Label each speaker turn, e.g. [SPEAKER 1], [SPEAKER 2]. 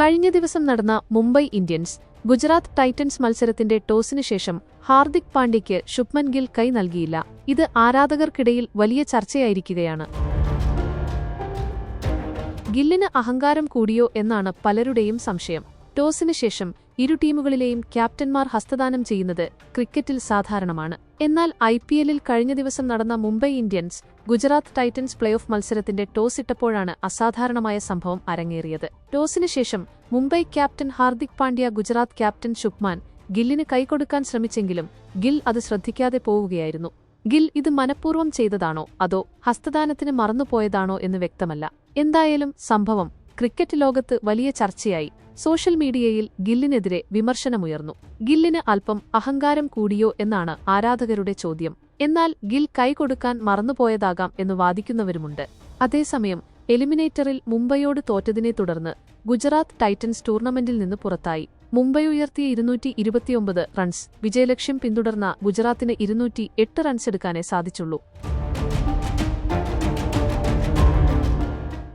[SPEAKER 1] കഴിഞ്ഞ ദിവസം നടന്ന മുംബൈ ഇന്ത്യൻസ് ഗുജറാത്ത് ടൈറ്റൻസ് മത്സരത്തിന്റെ ടോസിന് ശേഷം ഹാർദിക് പാണ്ഡ്യയ്ക്ക് ശുഭ്മൻ ഗിൽ കൈ നൽകിയില്ല. ഇത് ആരാധകർക്കിടയിൽ വലിയ ചർച്ചയായിരിക്കുകയാണ്. ഗില്ലിന് അഹങ്കാരം കൂടിയോ എന്നാണ് പലരുടെയും സംശയം. ടോസിന് ശേഷം ഇരു ടീമുകളിലെയും ക്യാപ്റ്റന്മാർ ഹസ്തദാനം ചെയ്യുന്നത് ക്രിക്കറ്റിൽ സാധാരണമാണ്. എന്നാൽ ഐ പി എല്ലിൽ കഴിഞ്ഞ ദിവസം നടന്ന Mumbai Indians Gujarat titans play off മത്സരത്തിന്റെ ടോസ് ഇട്ടപ്പോഴാണ് അസാധാരണമായ സംഭവം അരങ്ങേറിയത്. ടോസിന് ശേഷം മുംബൈ ക്യാപ്റ്റൻ ഹാർദിക് പാണ്ഡ്യ ഗുജറാത്ത് ക്യാപ്റ്റൻ ശുഭ്മാൻ ഗില്ലിന് കൈകൊടുക്കാൻ ശ്രമിച്ചെങ്കിലും ഗിൽ അത് ശ്രദ്ധിക്കാതെ പോവുകയായിരുന്നു. ഗിൽ ഇത് മനഃപൂർവം ചെയ്തതാണോ അതോ ഹസ്തദാനത്തിന് മറന്നുപോയതാണോ എന്ന് വ്യക്തമല്ല. എന്തായാലും സംഭവം ക്രിക്കറ്റ് ലോകത്ത് വലിയ ചർച്ചയായി. സോഷ്യൽ മീഡിയയിൽ ഗില്ലിനെതിരെ വിമർശനമുയർന്നു. ഗില്ലിന് അല്പം അഹങ്കാരം കൂടിയോ എന്നാണ് ആരാധകരുടെ ചോദ്യം. എന്നാൽ ഗിൽ കൈ കൈകൊടുക്കാൻ മറന്നുപോയതാകാം എന്ന് വാദിക്കുന്നവരുമുണ്ട്. അതേസമയം എലിമിനേറ്ററിൽ മുംബൈയോട് തോറ്റതിനെ തുടർന്ന് ഗുജറാത്ത് ടൈറ്റൻസ് ടൂർണമെന്റിൽ നിന്ന് പുറത്തായി. മുംബൈ ഉയർത്തിയ ഇരുന്നൂറ്റി ഇരുപത്തിയൊമ്പത് റൺസ് വിജയലക്ഷ്യം പിന്തുടർന്ന ഗുജറാത്തിന് ഇരുന്നൂറ്റി എട്ട് റൺസ് എടുക്കാനേ സാധിച്ചുള്ളൂ.